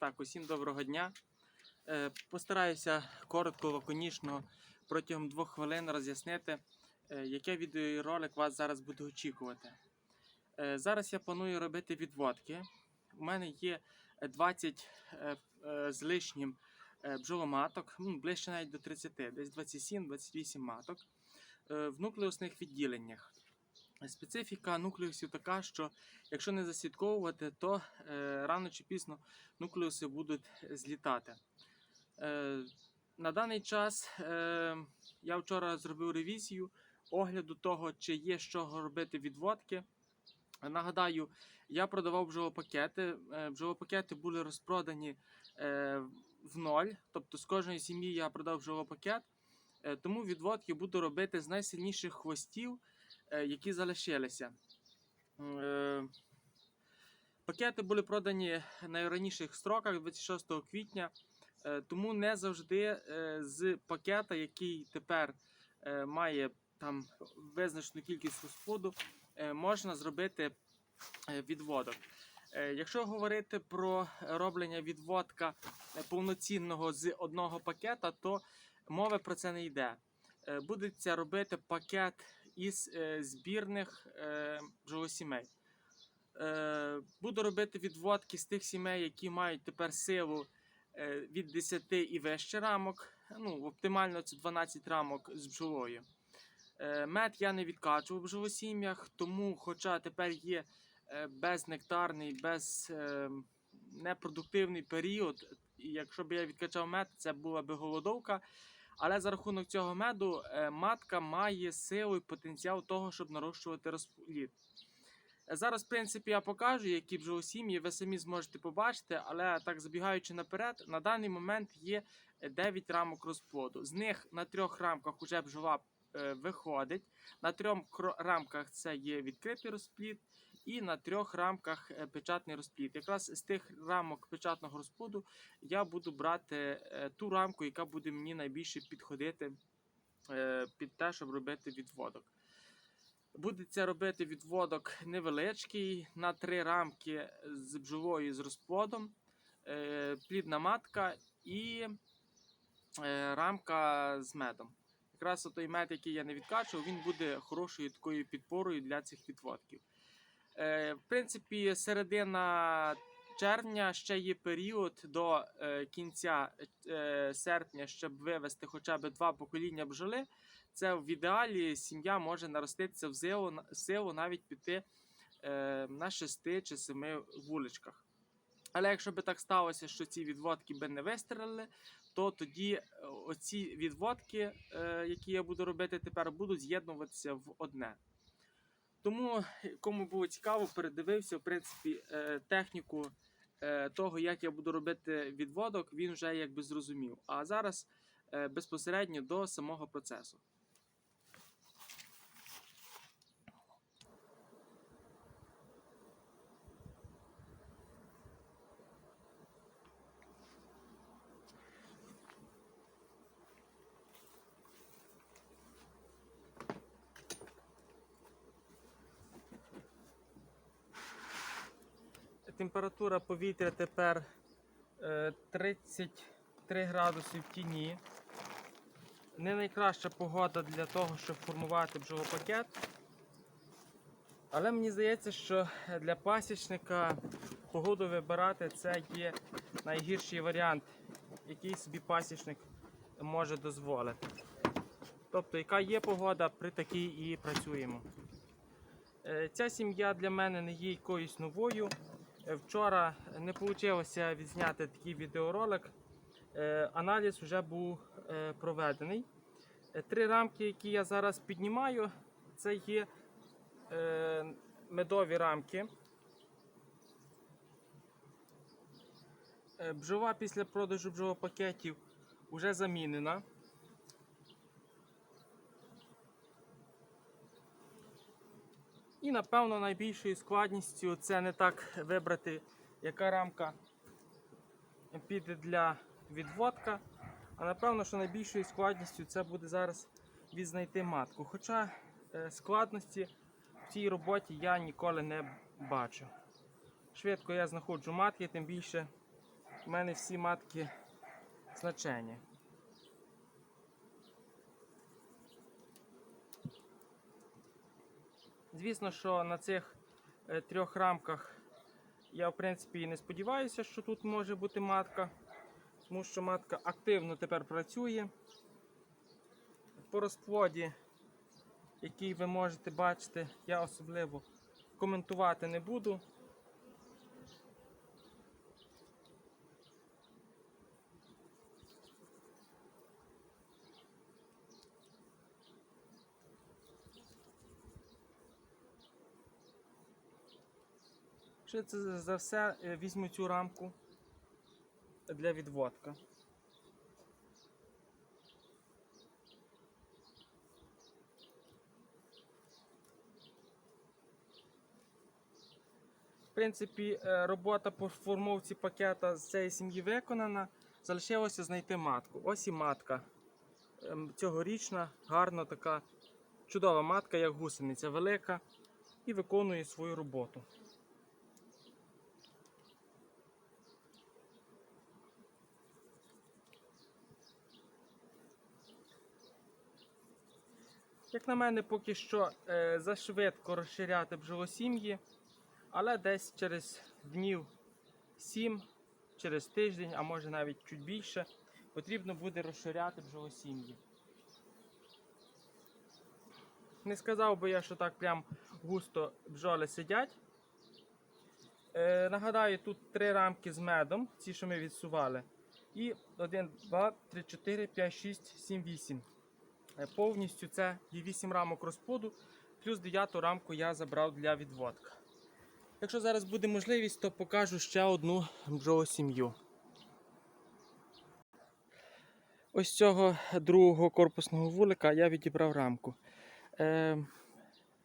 Так, усім доброго дня. Е, Постараюся коротко, лаконічно протягом двох хвилин роз'яснити, е, яке відеоролик вас зараз буде очікувати. Е, Зараз я планую робити відводки. У мене є 20 е, е, з лишнім бджоломаток, ну, ближче навіть до 30, десь 27-28 маток в нуклеусних відділеннях. Специфіка нуклеусів така, що якщо не заслідковувати, то е, рано чи пізно нуклеуси будуть злітати. Е, на даний час е, я вчора зробив ревізію огляду того, чи є з чого робити відводки. Нагадаю, я продавав бджолопакети. Е, Бджолопакети були розпродані е, в ноль, тобто з кожної сім'ї я продав бджолопакет. Е, Тому відводки буду робити з найсильніших хвостів, які залишилися. Е, Пакети були продані на найраніших строках 26 квітня, е, тому не завжди е, з пакета, який тепер е, має там визначену кількість розплоду, е, можна зробити е, відводок. Е, Якщо говорити про роблення відводка е, повноцінного з одного пакета, то мови про це не йде. Е, Будеться робити пакет із е, збірних е, бджолосімей. Е, Буду робити відводки з тих сімей, які мають тепер силу від 10 і вище рамок. Ну, оптимально це 12 рамок з бджолою. Мед я не відкачував в бджолосім'ях, тому, хоча тепер є безнектарний, без непродуктивний період, і якщо б я відкачав мед, це була би голодовка. Але за рахунок цього меду е, матка має силу і потенціал того, щоб нарощувати розплід. Е, Зараз, в принципі, я покажу, які бджолосім'ї ви самі зможете побачити, але так забігаючи наперед, на даний момент є 9 рамок розплоду. З них на трьох рамках уже бджола е, виходить, на трьох рамках це є відкритий розплід, і на трьох рамках е, печатний розплід. Якраз з тих рамок печатного розплоду я буду брати е, ту рамку, яка буде мені найбільше підходити е, під те, щоб робити відводок. Будеться робити відводок невеличкий на три рамки з бджолою з розплодом, плідна матка і рамка з медом. Якраз той мед, який я не відкачував, він буде хорошою такою підпорою для цих відводків. Е, В принципі, середина червня ще є період до е, кінця е, серпня, щоб вивести хоча б два покоління бджоли. Це в ідеалі сім'я може нароститися в силу, навіть піти на шести чи семи вуличках. Але якщо би так сталося, що ці відводки би не вистрелили, то тоді оці відводки, які я буду робити тепер, будуть з'єднуватися в одне. Тому, кому було цікаво, передивився в принципі е, техніку е, того, як я буду робити відводок, він вже якби зрозумів. А зараз е, безпосередньо до самого процесу. Температура повітря тепер е, 33 градуси в тіні. Не найкраща погода для того, щоб формувати бджолопакет. Але мені здається, що для пасічника погоду вибирати це є найгірший варіант, який собі пасічник може дозволити. Тобто, яка є погода, при такій і працюємо. Е, Ця сім'я для мене не є якоюсь новою. Вчора не вийшло відзняти такий відеоролик. Е, Аналіз вже був е, проведений. Е, Три рамки, які я зараз піднімаю, це є медові рамки. Бджола після продажу бджолопакетів вже замінена. І напевно найбільшою складністю це не так вибрати, яка рамка піде для відводка. А напевно, що найбільшою складністю це буде зараз відзнайти матку. Хоча е, складності в цій роботі я ніколи не бачу. Швидко я знаходжу матки, тим більше У мене всі матки значені. Звісно, що на цих е, трьох рамках я в принципі і не сподіваюся, що тут може бути матка, тому що матка активно тепер працює. По розплоді, який ви можете бачити, я особливо коментувати не буду. Ще це за все е, візьму цю рамку для відводка. В принципі, е, робота по формовці пакета з цієї сім'ї виконана. Залишилося знайти матку. Ось і матка. Ем, Цьогорічна, гарна така чудова матка, як гусениця, велика і виконує свою роботу. Як на мене, поки що е, зашвидко розширяти бджолосім'ї, але десь через днів 7, через тиждень, а може навіть чуть більше, потрібно буде розширяти бджолосім'ї. Не сказав би я, що так прям густо бджоли сидять. Е, нагадаю, тут три рамки з медом, ці, що ми відсували. І 1, 2, 3, 4, 5, 6, 7, 8. Е, Повністю це є 8 рамок розплоду, плюс 9 рамку я забрав для відводка. Якщо зараз буде можливість, то покажу ще одну бджолосім'ю. Ось цього другого корпусного вулика я відібрав рамку. Е,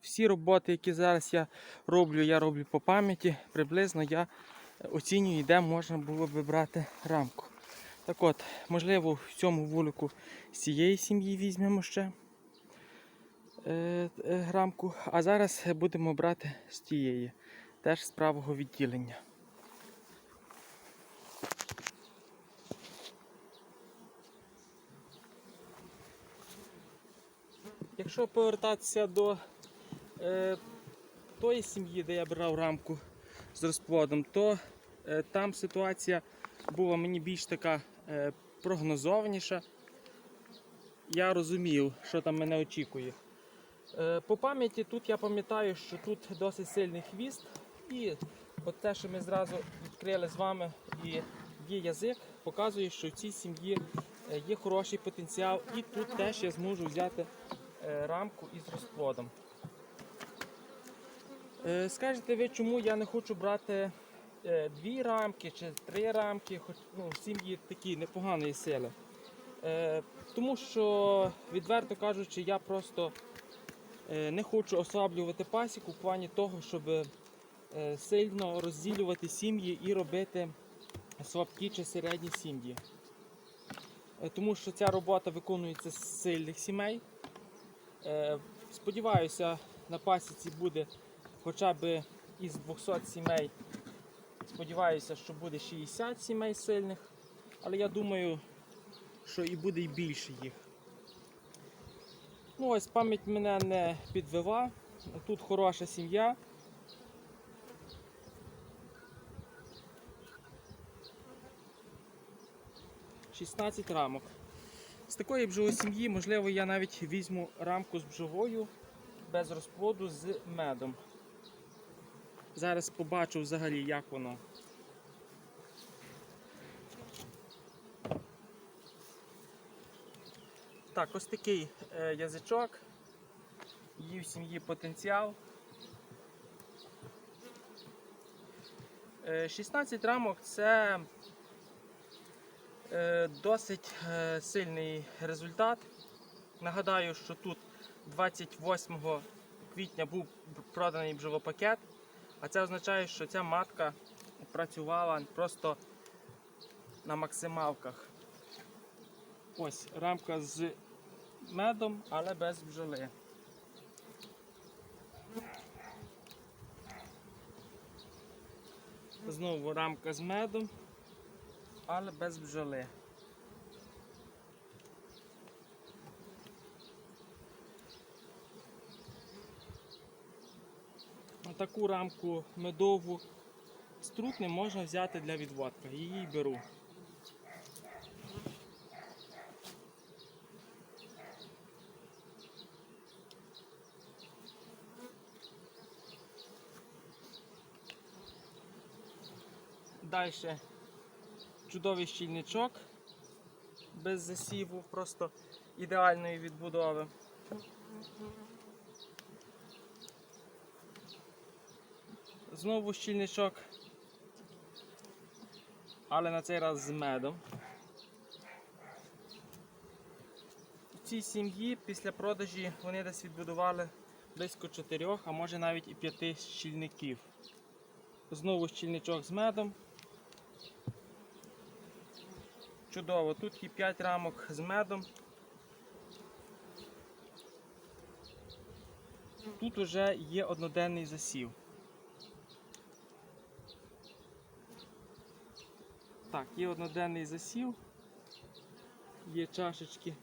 всі роботи, які зараз я роблю, я роблю по пам'яті. Приблизно я оцінюю, де можна було би брати рамку. Так от, можливо, в цьому вулику з цієї сім'ї візьмемо ще е, е, рамку, а зараз будемо брати з тієї, теж з правого відділення. Якщо повертатися до е, тої сім'ї, де я брав рамку з розплодом, то е, там ситуація була мені більш така прогнозованіша. Я розумів, що там мене очікує. Е, по пам'яті тут я пам'ятаю, що тут досить сильний хвіст. І от те, що ми зразу відкрили з вами, і є язик, показує, що в цій сім'ї е, є хороший потенціал. І тут теж я зможу взяти е, рамку із розплодом. Е, Скажете ви, чому я не хочу брати е, дві рамки чи три рамки, хоч ну, сім'ї такі непоганої сили. Е, Тому що, відверто кажучи, я просто е, не хочу ослаблювати пасіку в плані того, щоб е, сильно розділювати сім'ї і робити слабкі чи середні сім'ї. Е, Тому що ця робота виконується з сильних сімей. Е, Сподіваюся, на пасіці буде хоча б із 200 сімей. Сподіваюся, що буде 60 сімей сильних, але я думаю, що і буде і більше їх. Ну ось пам'ять мене не підвела. Тут хороша сім'я. Шістнадцять рамок. З такої бджолосім'ї, можливо, я навіть візьму рамку з бджолою без розплоду з медом. Зараз побачу взагалі, як воно. Так, ось такий е, язичок. Є в сім'ї потенціал. Е, 16 рамок це е, досить е, сильний результат. Нагадаю, що тут 28 квітня був проданий бджолопакет, а це означає, що ця матка працювала просто на максималках. Ось рамка з медом, але без бджоли. Знову рамка з медом. але без бджоли. Таку рамку медову з можна взяти для відводка. Її беру. Далі чудовий щільничок без засіву, просто ідеальної відбудови. Знову щільничок, але на цей раз з медом. В цій сім'ї після продажі вони десь відбудували близько чотирьох, а може навіть і п'яти щільників. Знову щільничок з медом. Чудово, тут є 5 рамок з медом. Тут вже є одноденний засів. Так, є одноденний засів, є чашечки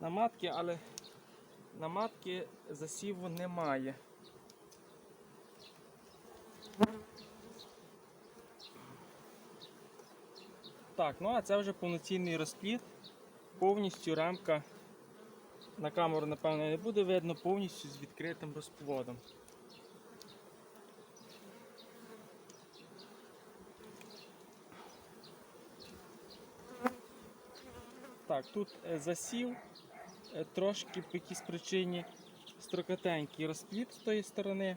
на матки, але на матки засіву немає. Так, ну а це вже повноцінний розплід. Повністю рамка на камеру, напевно, не буде видно, повністю з відкритим розплодом. Тут е, засів е, трошки по якійсь причині строкатенький розплід з тої сторони.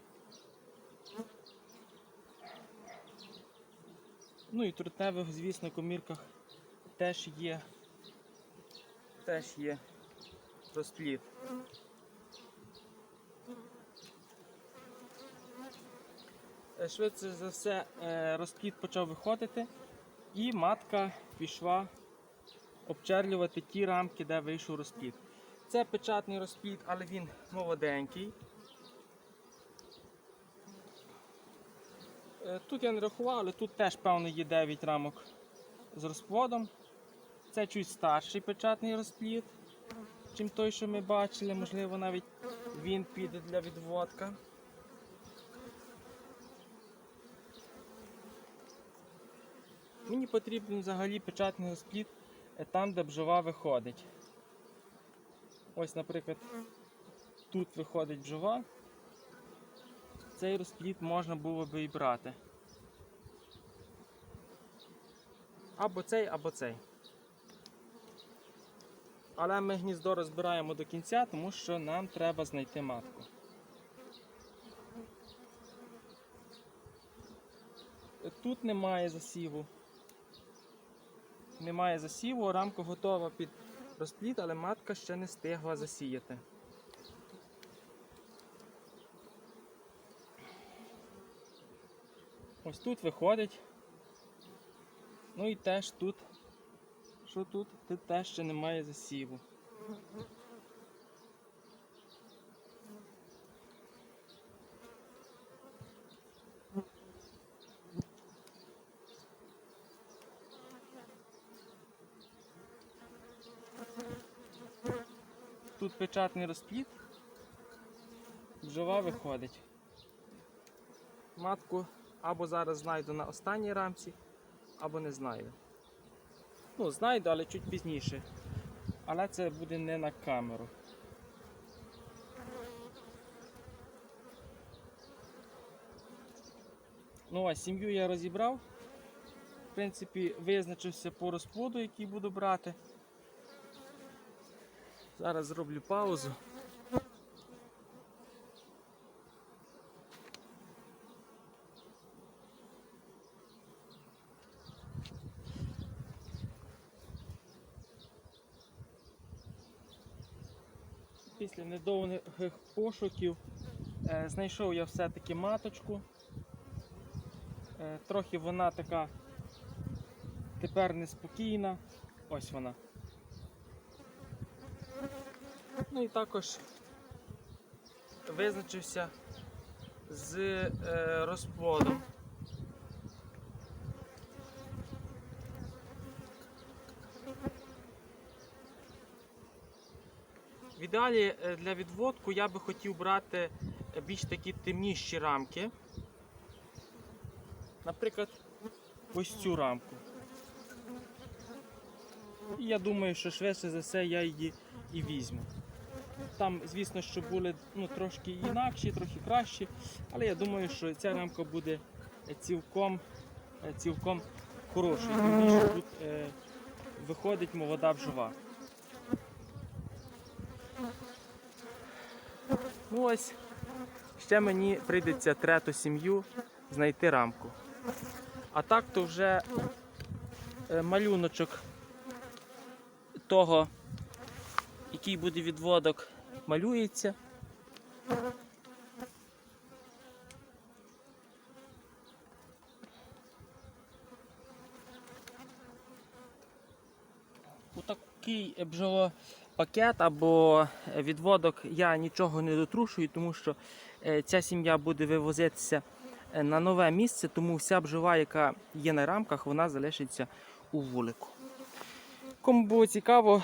Ну і трутневих, звісно, комірках теж є, теж є розплід. Е, Швидше за все розплід почав виходити і матка пішла обчерлювати ті рамки, де вийшов розплід. Це печатний розплід, але він молоденький. Е, Тут я не рахував, але тут теж, певно, є 9 рамок з розплодом. Це чуть старший печатний розплід, чим той, що ми бачили. Можливо, навіть він піде для відводка. Мені потрібен взагалі печатний розплід там, де бджола виходить. Ось, наприклад, тут виходить бджола. Цей розплід можна було би і брати. Або цей, або цей. Але ми гніздо розбираємо до кінця, тому що нам треба знайти матку. Тут немає засіву. Немає засіву, рамка готова під розпліт, але матка ще не встигла засіяти. Ось тут виходить. Ну і теж тут. Що тут? Тут теж ще немає засіву. Тут печатний розплід. Бджола виходить. Матку або зараз знайду на останній рамці, або не знайду. Ну, знайду, але чуть пізніше. Але це буде не на камеру. Ну а сім'ю я розібрав. В принципі, визначився по розплоду, який буду брати. Зараз зроблю паузу. Після недовгих пошуків е, знайшов я все-таки маточку. Е, трохи вона така тепер неспокійна. Ось вона. Ну і також визначився з е, розплодом. В ідеалі е, для відводку я би хотів брати е, більш такі темніші рамки. Наприклад, ось цю рамку. І я думаю, що швидше за все я її і візьму. Там, звісно, що були ну, трошки інакші, трохи кращі, але я думаю, що ця рамка буде е, цілком, е, цілком хорошою. Тим більше тут е, виходить молода бджола. Ну ось, ще мені прийдеться трету сім'ю знайти рамку. А так то вже е, малюночок того, який буде відводок, малюється. У такий бджолопакет або відводок я нічого не дотрушую, тому що е, ця сім'я буде вивозитися е, на нове місце, тому вся бджола, яка є на рамках, вона залишиться у вулику. Кому було цікаво,